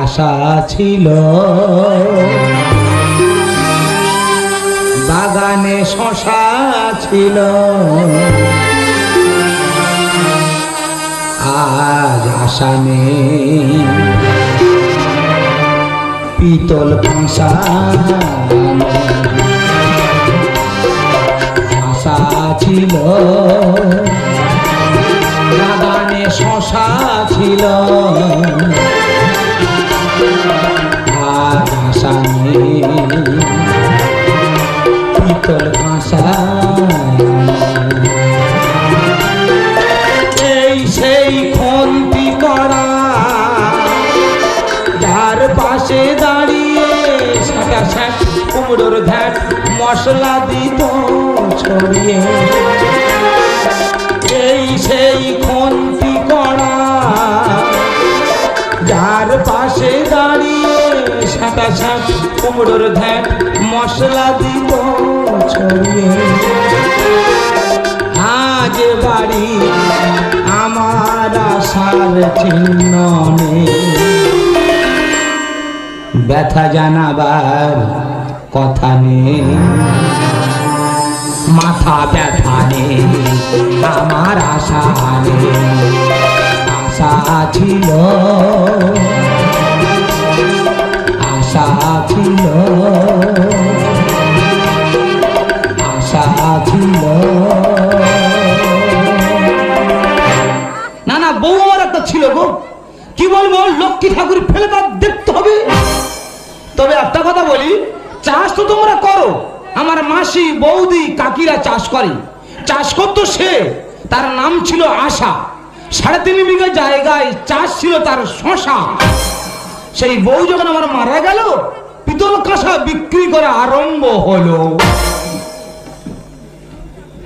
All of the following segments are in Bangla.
আশা ছিল। বাগানে শশা ছিল। আজ আশা নেই। পিতল কাঁসা আশা ছিল। বাগানে শশা ছিল। নেই পিতল এই সেই খন্তি করা? যার পাশে দাঁড়িয়ে সাটা স্যাট, কুমড়োর ঘ্যাট, মশলা দিত ছড়িয়ে। এই সেই খন্তি করা? যার পাশে দাঁড়িয়ে সাটা স্যাট কুমড়োর ঘ্যাট মশলা দিত ছড়িয়ে। আজ বাড়ি আমার আশার চিহ্ন ব্যথা জানাবার কথা নেই। মাথা ব্যথা নেই, আমার আশা নেই। আশা ছিল কি বলব লক্ষ্মী ঠাকুর ফেলে তার দেখতে হবে। তবে একটা কথা বলি, চাষ তো তোমরা করো। আমার মাসি, বৌদি, কাকিরা চাষ করে। চাষ করতো সে, তার নাম ছিল আশা। সাড়ে তিন বিঘা জায়গায় চাষ ছিল তার শশা। সেই বউ যখন আমার মারা গেল, পিতল কাঁসা বিক্রি করা আরম্ভ হলো।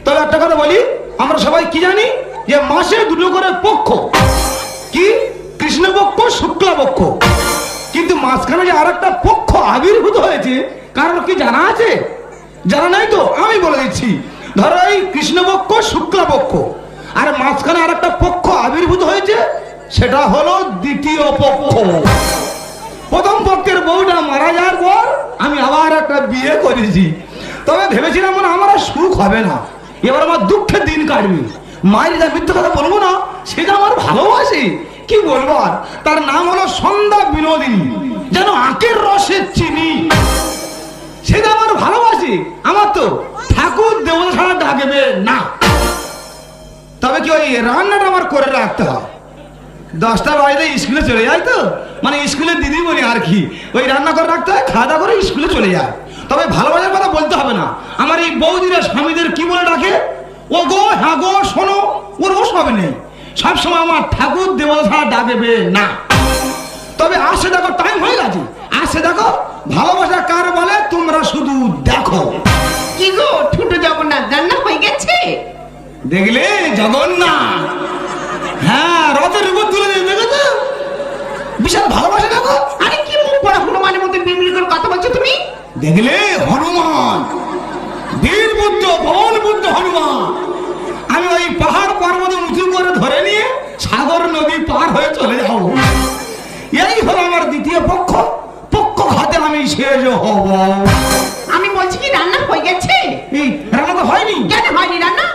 তবে একটা কথা বলি, আমরা সবাই কি জানি যে মাসে দুটো করে পক্ষ। কি? কৃষ্ণপক্ষ, শুক্লাপক্ষ। কিন্তু মাঝখানে যে আর একটা পক্ষ আবির্ভূত হয়েছে, কারণ কি জানা আছে? জানা নাই তো? আমি বলে দিচ্ছি। ধরো এই কৃষ্ণপক্ষ, শুক্লাপক্ষ। আর মাঝখানে আর একটা পক্ষ আবির্ভূত হয়েছে, সেটা হলো দ্বিতীয় পক্ষ। প্রথম পক্ষের বউটা মারা যাওয়ার পর আমি আবার একটা বিয়ে করেছি। তবে ভেবেছিলাম মানে আমার আর সুখ হবে না। এবার আমার দুঃখের দিন কাটবে। মায়ের যা মিথ্যে কথা বলব না, সেটা আমার ভালোবাসি। কি বলব আর? তার নাম হলো সন্ধ্যা বিনোদিনী। যেন আখের রসের চিনি। সে সেটা আমার ভালোবাসি, আমার তো ঠাকুর দেবতা ছাড়া ডাকবে না। তবে কি ওই রান্নাটা আমার করে রাখতে হয়? দশটা বাজলে স্কুলে চলে যায় তো? মানে স্কুলে দিদি বলি আর কি, ওই রান্না করে রাখতে হয়, খাওয়া দাওয়া করে স্কুলে চলে যায়। তবে ভালোবাসার কথা বলতে হবে না। আমার এই বৌদিরা স্বামীদের কি বলে ডাকে? ও গো হ্যাঁ গো, শোনো, ওর ওস হবে নেই। সবসময় আমার ঠাকুর দেবতা ছাড়া ডাকবে না। তবে আসে দেখো টাইম হয়ে গেছে। আসে দেখো ভালোবাসা কার বলে? তোমরা শুধু দেখো। কি গো ঠুটো জগন্নাথ রান্না হয়ে গেছে? দেখলে জগন্নাথ? হ্যাঁ রথের উপর তুলে দিয়ে দেখেছ? বিশাল ভালোবাসা দেখো। আরে কি মুখ পড়া হনুমানের মতো বিমলি করে কথা বলছো তুমি? দেখলে হনুমান? বীর বুদ্ধ ভবন বুদ্ধ হনুমান। আমি ওই শেষ হব। আমি বলছি কি রান্না হয়ে গেছে? এই রান্না তো হয়নি। কেন হয়নি রান্না?